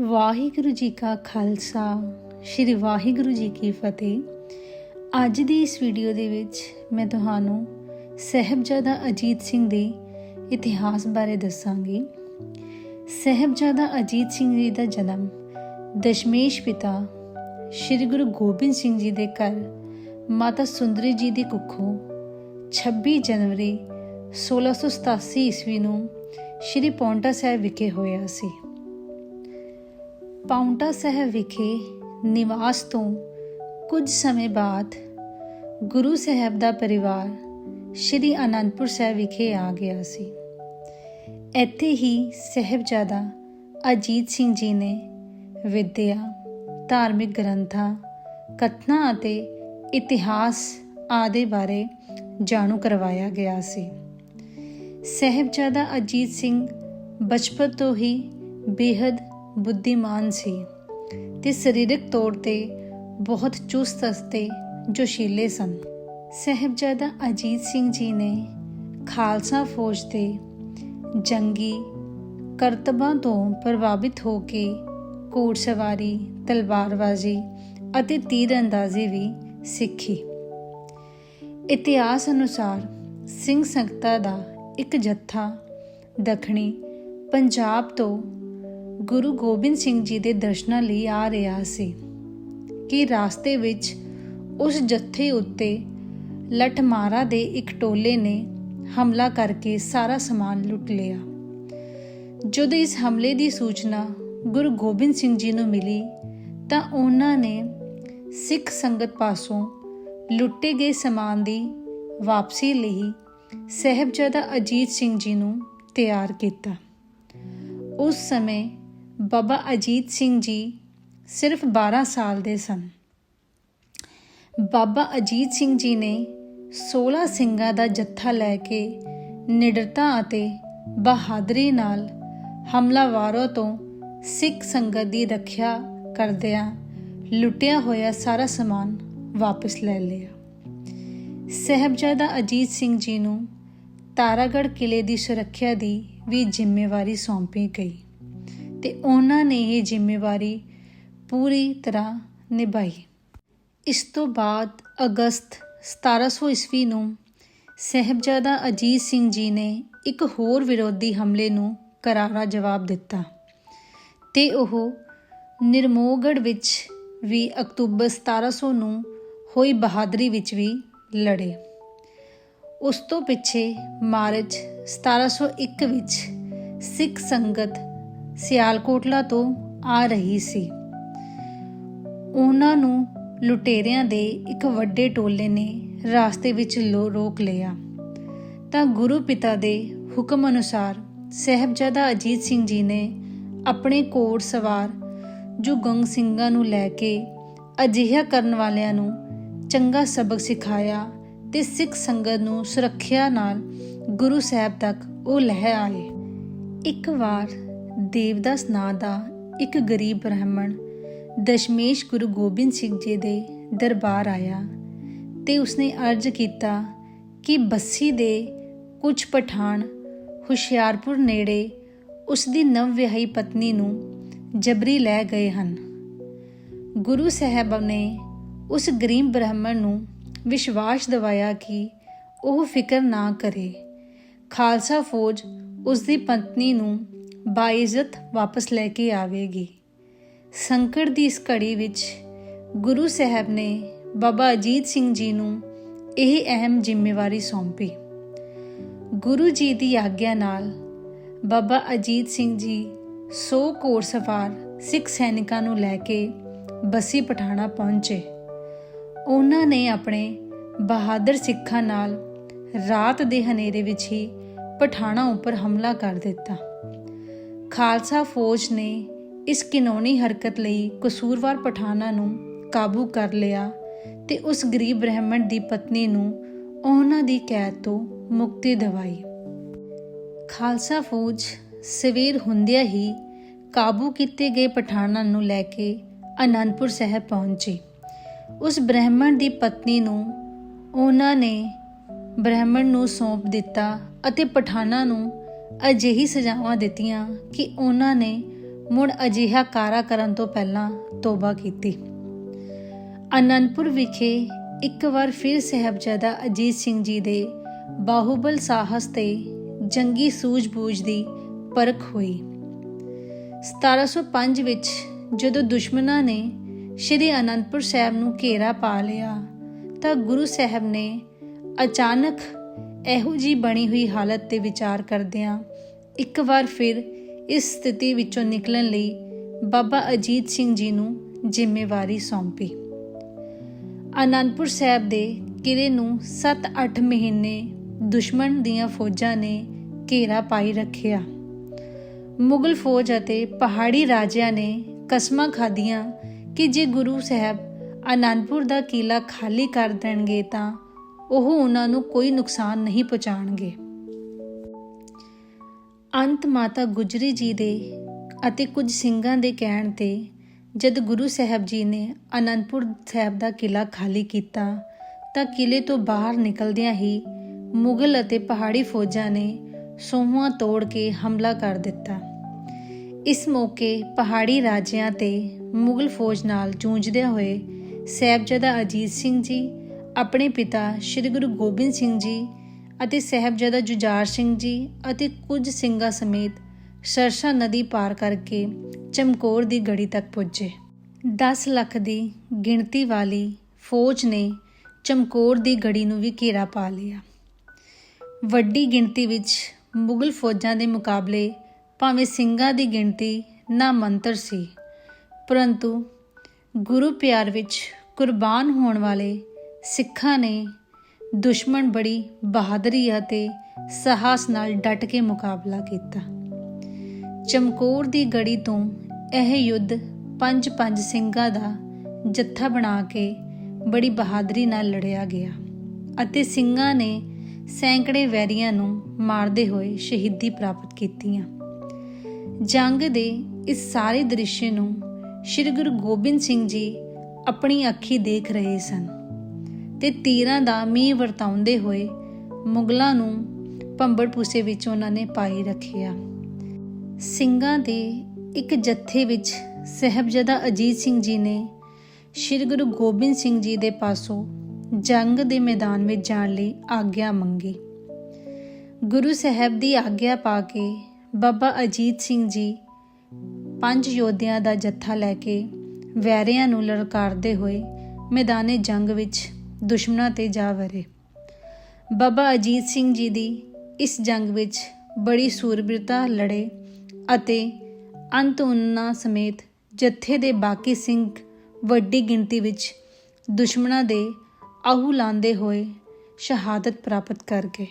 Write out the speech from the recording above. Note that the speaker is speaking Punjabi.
ਵਾਹਿਗੁਰੂ ਜੀ ਕਾ ਖਾਲਸਾ, ਸ੍ਰੀ ਵਾਹਿਗੁਰੂ ਜੀ ਕੀ ਫਤਿਹ। ਅੱਜ ਦੀ ਇਸ ਵੀਡੀਓ ਦੇ ਵਿੱਚ ਮੈਂ ਤੁਹਾਨੂੰ ਸਹਿਬਜ਼ਾਦਾ ਅਜੀਤ ਸਿੰਘ ਦੇ ਇਤਿਹਾਸ ਬਾਰੇ ਦੱਸਾਂਗੀ। ਸਹਿਬਜ਼ਾਦਾ ਅਜੀਤ ਸਿੰਘ ਜੀ ਦਾ ਜਨਮ ਦਸ਼ਮੇਸ਼ ਪਿਤਾ ਸ੍ਰੀ ਗੁਰੂ ਗੋਬਿੰਦ ਸਿੰਘ ਜੀ ਦੇ ਘਰ ਮਾਤਾ ਸੁੰਦਰੀ ਜੀ ਦੀ ਕੁੱਖੋਂ 26 ਜਨਵਰੀ 1687 ਈਸਵੀ ਨੂੰ ਸ੍ਰੀ ਪੌਂਟਾ ਸਾਹਿਬ ਵਿਖੇ ਹੋਇਆ ਸੀ। ਪਾਉਂਟਾ ਸਾਹਿਬ ਵਿਖੇ ਨਿਵਾਸ ਤੋਂ ਕੁਝ ਸਮੇਂ ਬਾਅਦ ਗੁਰੂ ਸਾਹਿਬ ਦਾ ਪਰਿਵਾਰ ਸ੍ਰੀ ਅਨੰਦਪੁਰ ਸਾਹਿਬ ਵਿਖੇ ਆ ਗਿਆ ਸੀ। ਇੱਥੇ ਹੀ ਸਹਿਬਜ਼ਾਦਾ ਅਜੀਤ ਸਿੰਘ ਜੀ ਨੇ ਵਿਦਿਆ, ਧਾਰਮਿਕ ਗ੍ਰੰਥਾਂ, ਕਥਨਾ ਅਤੇ ਇਤਿਹਾਸ ਆਦਿ ਬਾਰੇ ਜਾਣੂ ਕਰਵਾਇਆ ਗਿਆ ਸੀ। ਸਹਿਬਜ਼ਾਦਾ ਅਜੀਤ ਸਿੰਘ ਬਚਪਨ ਤੋਂ ਹੀ ਬੇहद ਬੁੱਧੀਮਾਨ ਸੀ ਤੇ ਸਰੀਰਕ ਤੌਰ ਤੇ ਬਹੁਤ ਚੁਸਤ ਅਤੇ ਜੋਸ਼ੀਲੇ ਸਨ। ਸਹਿਬਜ਼ਾਦਾ ਅਜੀਤ ਸਿੰਘ ਜੀ ਨੇ ਖਾਲਸਾ ਫੌਜ ਦੇ ਜੰਗੀ ਕਰਤਬਾਂ ਤੋਂ ਪ੍ਰਭਾਵਿਤ ਹੋ ਕੇ ਘੋੜਸਵਾਰੀ, ਤਲਵਾਰਬਾਜ਼ੀ ਅਤੇ ਤੀਰਅੰਦਾਜ਼ੀ ਵੀ ਸਿੱਖੀ। ਇਤਿਹਾਸ ਅਨੁਸਾਰ ਸਿੰਘ ਸੰਗਤਾਂ ਦਾ ਇੱਕ ਜੱਥਾ ਦੱਖਣੀ ਪੰਜਾਬ ਤੋਂ ਗੁਰੂ ਗੋਬਿੰਦ ਸਿੰਘ ਜੀ ਦੇ ਦਰਸ਼ਨਾਂ ਲਈ ਆ ਰਿਹਾ ਸੀ ਕਿ ਰਾਸਤੇ ਵਿੱਚ ਉਸ ਜੱਥੇ ਉੱਤੇ ਲਠਮਾਰਾ ਦੇ ਇੱਕ ਟੋਲੇ ਨੇ ਹਮਲਾ ਕਰਕੇ ਸਾਰਾ ਸਮਾਨ ਲੁੱਟ ਲਿਆ। ਜਦੋਂ ਇਸ ਹਮਲੇ ਦੀ ਸੂਚਨਾ ਗੁਰੂ ਗੋਬਿੰਦ ਸਿੰਘ ਜੀ ਨੂੰ ਮਿਲੀ, ਤਾਂ ਉਹਨਾਂ ਨੇ ਸਿੱਖ ਸੰਗਤ ਪਾਸੋਂ ਲੁੱਟੇ ਗਏ ਸਮਾਨ ਦੀ ਵਾਪਸੀ ਲਈ ਸਹਿਬਜ਼ਾਦਾ ਅਜੀਤ ਸਿੰਘ ਜੀ ਨੂੰ ਤਿਆਰ ਕੀਤਾ। ਉਸ ਸਮੇਂ ਬਾਬਾ ਅਜੀਤ ਸਿੰਘ ਜੀ ਸਿਰਫ 12 ਸਾਲ ਦੇ ਸਨ। ਬਾਬਾ ਅਜੀਤ ਸਿੰਘ ਜੀ ਨੇ 16 ਸਿੰਘਾਂ ਦਾ ਜੱਥਾ ਲੈ ਕੇ ਨਿਡਰਤਾ ਅਤੇ ਬਹਾਦਰੀ ਨਾਲ ਹਮਲਾਵਾਰਾਂ ਤੋਂ ਸਿੱਖ ਸੰਗਤ ਦੀ ਰੱਖਿਆ ਕਰਦਿਆਂ ਲੁੱਟਿਆ ਹੋਇਆ ਸਾਰਾ ਸਮਾਨ ਵਾਪਸ ਲੈ ਲਿਆ। ਸਹਿਬਜ਼ਾਦਾ ਅਜੀਤ ਸਿੰਘ ਜੀ ਨੂੰ ਤਾਰਾਗੜ ਕਿਲੇ ਦੀ ਸੁਰੱਖਿਆ ਦੀ ਵੀ ਜ਼ਿੰਮੇਵਾਰੀ ਸੌਂਪੀ ਗਈ। ਤੇ ਉਹਨਾਂ ਨੇ ਇਹ ਜ਼ਿੰਮੇਵਾਰੀ ਪੂਰੀ ਤਰ੍ਹਾਂ ਨਿਭਾਈ। ਇਸ ਤੋਂ ਬਾਅਦ ਅਗਸਤ 1700 ਈਸਵੀ ਨੂੰ ਸਹਿਬਜ਼ਾਦਾ ਅਜੀਤ ਸਿੰਘ ਜੀ ਨੇ ਇੱਕ ਹੋਰ ਵਿਰੋਧੀ ਹਮਲੇ ਨੂੰ ਕਰਾਰਾ ਜਵਾਬ ਦਿੱਤਾ ਤੇ ਉਹ ਨਿਰਮੋਗੜ ਵਿੱਚ ਵੀ ਅਕਤੂਬਰ 1700 ਨੂੰ ਹੋਈ ਬਹਾਦਰੀ ਵਿੱਚ ਵੀ ਲੜੇ। ਉਸ ਤੋਂ ਪਿੱਛੇ ਮਾਰਚ 1701 ਵਿੱਚ ਸਿੱਖ ਸੰਗਤ ਸਿਆਲਕੋਟਲਾ ਤੋਂ ਆ ਰਹੀ ਸੀ। ਉਹਨਾਂ ਨੂੰ ਲੁਟੇਰਿਆਂ ਦੇ ਇੱਕ ਵੱਡੇ ਟੋਲੇ ਨੇ ਰਾਸਤੇ ਵਿੱਚ ਰੋਕ ਲਿਆ। ਤਾਂ ਗੁਰੂ ਪਿਤਾ ਦੇ ਹੁਕਮ ਅਨੁਸਾਰ ਸਹਿਬਜ਼ਾਦਾ ਅਜੀਤ ਸਿੰਘ ਜੀ ਨੇ ਆਪਣੇ ਕੋੜ ਸਵਾਰ ਜੋ ਗੰਗ ਸਿੰਘਾਂ ਨੂੰ ਲੈ ਕੇ ਅਜਿਹਾ ਕਰਨ ਵਾਲਿਆਂ ਨੂੰ ਚੰਗਾ ਸਬਕ ਸਿਖਾਇਆ ਤੇ ਸਿੱਖ ਸੰਗਤ ਨੂੰ ਸੁਰੱਖਿਆ ਨਾਲ ਗੁਰੂ ਸਾਹਿਬ ਤੱਕ ਉਹ ਲਹਿ ਆਏ। ਇੱਕ ਵਾਰ ਦੇਵਦਾਸ ਨਾਂ ਦਾ ਇੱਕ ਗਰੀਬ ਬ੍ਰਾਹਮਣ ਦਸ਼ਮੇਸ਼ ਗੁਰੂ ਗੋਬਿੰਦ ਸਿੰਘ ਜੀ ਦੇ ਦਰਬਾਰ ਆਇਆ ਤੇ ਉਸਨੇ ਅਰਜ਼ ਕੀਤਾ ਕਿ ਬੱਸੀ ਦੇ ਕੁਝ ਪਠਾਨ ਹੁਸ਼ਿਆਰਪੁਰ ਨੇੜੇ ਉਸ ਦੀ ਨਵ ਵਿਆਹੀ ਪਤਨੀ ਨੂੰ ਜਬਰੀ ਲੈ ਗਏ ਹਨ। ਗੁਰੂ ਸਾਹਿਬ ਨੇ ਉਸ ਗਰੀਬ ਬ੍ਰਾਹਮਣ ਨੂੰ ਵਿਸ਼ਵਾਸ ਦਿਵਾਇਆ ਕਿ ਉਹ ਫਿਕਰ ਨਾ ਕਰੇ। ਖਾਲਸਾ ਫੌਜ ਉਸ ਦੀ ਪਤਨੀ ਨੂੰ ਬਾਇਜ਼ਤ ਵਾਪਸ ਲੈ ਕੇ ਆਵੇਗੀ। ਸੰਕਟ ਦੀ ਇਸ ਘੜੀ ਵਿੱਚ ਗੁਰੂ ਸਾਹਿਬ ਨੇ ਬਾਬਾ ਅਜੀਤ ਸਿੰਘ ਜੀ ਨੂੰ ਇਹ ਅਹਿਮ ਜ਼ਿੰਮੇਵਾਰੀ ਸੌਂਪੀ। ਗੁਰੂ ਜੀ ਦੀ ਆਗਿਆ ਨਾਲ ਬਾਬਾ ਅਜੀਤ ਸਿੰਘ ਜੀ 100 ਘੋੜ ਸਵਾਰ ਸਿੱਖ ਸੈਨਿਕਾਂ ਨੂੰ ਲੈ ਕੇ ਬਸੀ ਪਠਾਣਾ ਪਹੁੰਚੇ। ਉਹਨਾਂ ਨੇ ਆਪਣੇ ਬਹਾਦਰ ਸਿੱਖਾਂ ਨਾਲ ਰਾਤ ਦੇ ਹਨੇਰੇ ਵਿੱਚ ਹੀ ਪਠਾਣਾ ਉੱਪਰ ਹਮਲਾ ਕਰ ਦਿੱਤਾ। ਖਾਲਸਾ ਫੌਜ ਨੇ ਇਸ ਕਿਨੌਣੀ ਹਰਕਤ ਲਈ ਕਸੂਰਵਾਰ ਪਠਾਨਾਂ ਨੂੰ ਕਾਬੂ ਕਰ ਲਿਆ ਤੇ ਉਸ ਗਰੀਬ ਬ੍ਰਾਹਮਣ ਦੀ ਪਤਨੀ ਨੂੰ ਉਹਨਾਂ ਦੀ ਕੈਦ ਤੋਂ ਮੁਕਤੀ ਦਿਵਾਈ। ਖਾਲਸਾ ਫੌਜ ਸਵੇਰ ਹੁੰਦਿਆਂ ਹੀ ਕਾਬੂ ਕੀਤੇ ਗਏ ਪਠਾਨਾਂ ਨੂੰ ਲੈ ਕੇ ਅਨੰਦਪੁਰ ਸਾਹਿਬ ਪਹੁੰਚੇ। ਉਸ ਬ੍ਰਾਹਮਣ ਦੀ ਪਤਨੀ ਨੂੰ ਉਹਨਾਂ ਨੇ ਬ੍ਰਾਹਮਣ ਨੂੰ ਸੌਂਪ ਦਿੱਤਾ ਅਤੇ ਪਠਾਨਾਂ ਨੂੰ ਅਜਿਹੀ ਸਜ਼ਾਵਾਂ ਦਿੱਤੀਆਂ ਕਿ ਉਹਨਾਂ ਨੇ ਮੁੜ ਅਜਿਹਾ ਕਾਰਾ ਕਰਨ ਤੋਂ ਪਹਿਲਾਂ ਤੋਬਾ ਕੀਤੀ। ਅਨੰਦਪੁਰ ਵਿਖੇ ਇੱਕ ਵਾਰ ਫਿਰ ਸਹਿਬਜ਼ਾਦਾ ਅਜੀਤ ਸਿੰਘ ਜੀ ਦੇ ਬਾਹੂਬਲ ਸਾਹਸ ਤੇ ਜੰਗੀ ਸੂਝ-ਬੂਝ ਦੀ ਪਰਖ ਹੋਈ। 1705 ਵਿੱਚ ਜਦੋਂ ਦੁਸ਼ਮਣਾਂ ਨੇ ਸ਼੍ਰੀ ਅਨੰਦਪੁਰ ਸਾਹਿਬ ਨੂੰ ਘੇਰਾ ਪਾ ਲਿਆ, ਤਾਂ ਗੁਰੂ ਸਾਹਿਬ ਨੇ ਅਚਾਨਕ ਇਹੋ ਜੀ ਬਣੀ ਹੋਈ ਹਾਲਤ ਤੇ ਵਿਚਾਰ ਕਰਦਿਆਂ ਇੱਕ ਵਾਰ ਫਿਰ ਇਸ ਸਥਿਤੀ ਵਿੱਚੋਂ ਨਿਕਲਣ ਲਈ ਬਾਬਾ ਅਜੀਤ ਸਿੰਘ ਜੀ ਨੂੰ ਜ਼ਿੰਮੇਵਾਰੀ ਸੌਂਪੀ। ਅਨੰਦਪੁਰ ਸਾਹਿਬ ਦੇ ਕਿਲੇ ਨੂੰ 7-8 ਮਹੀਨੇ ਦੁਸ਼ਮਣ ਦੀਆਂ ਫੌਜਾਂ ਨੇ ਘੇਰਾ ਪਾਈ ਰੱਖਿਆ। ਮੁਗਲ ਫੌਜ ਅਤੇ ਪਹਾੜੀ ਰਾਜਿਆਂ ਨੇ ਕਸਮਾਂ ਖਾਧੀਆਂ ਕਿ ਜੇ ਗੁਰੂ ਸਾਹਿਬ ਅਨੰਦਪੁਰ ਦਾ ਕਿਲਾ ਖਾਲੀ ਕਰ ਦੇਣਗੇ ਤਾਂ ਉਹ ਉਹਨਾਂ ਨੂੰ ਕੋਈ ਨੁਕਸਾਨ ਨਹੀਂ ਪਹੁੰਚਾਣਗੇ ਅੰਤ ਮਾਤਾ ਗੁਜਰੀ ਜੀ ਦੇ ਅਤੇ ਕੁਝ ਸਿੰਘਾਂ ਦੇ ਕਹਿਣ ਤੇ ਜਦ ਗੁਰੂ ਸਾਹਿਬ ਜੀ ਨੇ ਅਨੰਦਪੁਰ ਸਾਹਿਬ ਦਾ ਕਿਲਾ ਖਾਲੀ ਕੀਤਾ, ਤਾਂ ਕਿਲੇ ਤੋਂ ਬਾਹਰ ਨਿਕਲਦਿਆਂ ਹੀ ਮੁਗਲ ਅਤੇ ਪਹਾੜੀ ਫੌਜਾਂ ਨੇ ਸੋਹਾਂ ਤੋੜ ਕੇ ਹਮਲਾ ਕਰ ਦਿੱਤਾ। ਇਸ ਮੌਕੇ ਪਹਾੜੀ ਰਾਜਿਆਂ ਤੇ ਮੁਗਲ ਫੌਜ ਨਾਲ ਜੂਝਦਿਆਂ ਹੋਏ ਸਹਿਬਜ਼ਾਦਾ ਅਜੀਤ ਸਿੰਘ ਜੀ ਆਪਣੇ ਪਿਤਾ ਸ੍ਰੀ ਗੁਰੂ ਗੋਬਿੰਦ ਸਿੰਘ ਜੀ ਅਤੇ ਸਹਿਬਜ਼ਾਦਾ ਜੁਝਾਰ ਸਿੰਘ ਜੀ ਅਤੇ ਕੁਝ ਸਿੰਘਾਂ ਸਮੇਤ ਸਰਸਾ ਨਦੀ ਪਾਰ ਕਰਕੇ ਚਮਕੌਰ ਦੀ ਗੜੀ ਤੱਕ ਪੁੱਜੇ। 10 ਲੱਖ ਦੀ ਗਿਣਤੀ ਵਾਲੀ ਫੌਜ ਨੇ ਚਮਕੌਰ ਦੀ ਗੜੀ ਨੂੰ ਵੀ ਘੇਰਾ ਪਾ ਲਿਆ। ਵੱਡੀ ਗਿਣਤੀ ਵਿੱਚ ਮੁਗਲ ਫੌਜਾਂ ਦੇ ਮੁਕਾਬਲੇ ਭਾਵੇਂ ਸਿੰਘਾਂ ਦੀ ਗਿਣਤੀ ਨਾ ਮੰਤਰ ਸੀ, ਪਰੰਤੂ ਗੁਰੂ ਪਿਆਰ ਵਿੱਚ ਕੁਰਬਾਨ ਹੋਣ ਵਾਲੇ ਸਿੱਖਾਂ ਨੇ ਦੁਸ਼ਮਣ ਬੜੀ ਬਹਾਦਰੀ ਅਤੇ ਸਾਹਸ ਨਾਲ ਡਟ ਕੇ ਮੁਕਾਬਲਾ ਕੀਤਾ। ਚਮਕੌਰ ਦੀ ਗੜੀ ਤੋਂ ਇਹ ਯੁੱਧ ਪੰਜ ਪੰਜ ਸਿੰਘਾਂ ਦਾ ਜੱਥਾ ਬਣਾ ਕੇ ਬੜੀ ਬਹਾਦਰੀ ਨਾਲ ਲੜਿਆ ਗਿਆ ਅਤੇ ਸਿੰਘਾਂ ਨੇ ਸੈਂਕੜੇ ਵੈਰੀਆਂ ਨੂੰ ਮਾਰਦੇ ਹੋਏ ਸ਼ਹੀਦੀ ਪ੍ਰਾਪਤ ਕੀਤੀਆਂ। ਜੰਗ ਦੇ ਇਸ ਸਾਰੇ ਦ੍ਰਿਸ਼ ਨੂੰ ਸ੍ਰੀ ਗੁਰੂ ਗੋਬਿੰਦ ਸਿੰਘ ਜੀ ਆਪਣੀ ਅੱਖੀ ਦੇਖ ਰਹੇ ਸਨ। ਤੇ ਤੀਰਾਂ ਦਾ ਮੀਂਹ ਵਰਤਾਉਂਦੇ ਹੋਏ ਮੁਗਲਾਂ ਨੂੰ ਭੰਬੜ ਪੂਸੇ ਵਿੱਚ ਉਹਨਾਂ ਨੇ ਪਾਈ ਰੱਖਿਆ। ਸਿੰਘਾਂ ਦੇ ਇੱਕ ਜੱਥੇ ਵਿੱਚ ਸਹਿਬਜ਼ਾਦਾ ਅਜੀਤ ਸਿੰਘ ਜੀ ਨੇ ਸ੍ਰੀ ਗੁਰੂ ਗੋਬਿੰਦ ਸਿੰਘ ਜੀ ਦੇ ਪਾਸੋਂ ਜੰਗ ਦੇ ਮੈਦਾਨ ਵਿੱਚ ਜਾਣ ਲਈ ਆਗਿਆ ਮੰਗੀ। ਗੁਰੂ ਸਾਹਿਬ ਦੀ ਆਗਿਆ ਪਾ ਕੇ ਬਾਬਾ ਅਜੀਤ ਸਿੰਘ ਜੀ ਪੰਜ ਯੋਧਿਆਂ ਦਾ ਜੱਥਾ ਲੈ ਕੇ ਵੈਰਿਆਂ ਨੂੰ ਲਲਕਾਰਦੇ ਹੋਏ ਮੈਦਾਨੇ ਜੰਗ ਵਿੱਚ ਦੁਸ਼ਮਣਾਂ ਤੇ ਜਾ ਵਰੇ। ਬਾਬਾ ਅਜੀਤ ਸਿੰਘ ਜੀ ਦੀ ਇਸ ਜੰਗ ਵਿੱਚ ਬੜੀ ਸੂਰਬੀਰਤਾ ਲੜੇ ਅਤੇ ਅੰਤ ਉਹਨਾਂ ਸਮੇਤ ਜੱਥੇ ਦੇ ਬਾਕੀ ਸਿੰਘ ਵੱਡੀ ਗਿਣਤੀ ਵਿੱਚ ਦੁਸ਼ਮਣਾਂ ਦੇ ਆਹੂ ਲਾਂਦੇ ਹੋਏ ਸ਼ਹਾਦਤ ਪ੍ਰਾਪਤ ਕਰ ਗਏ।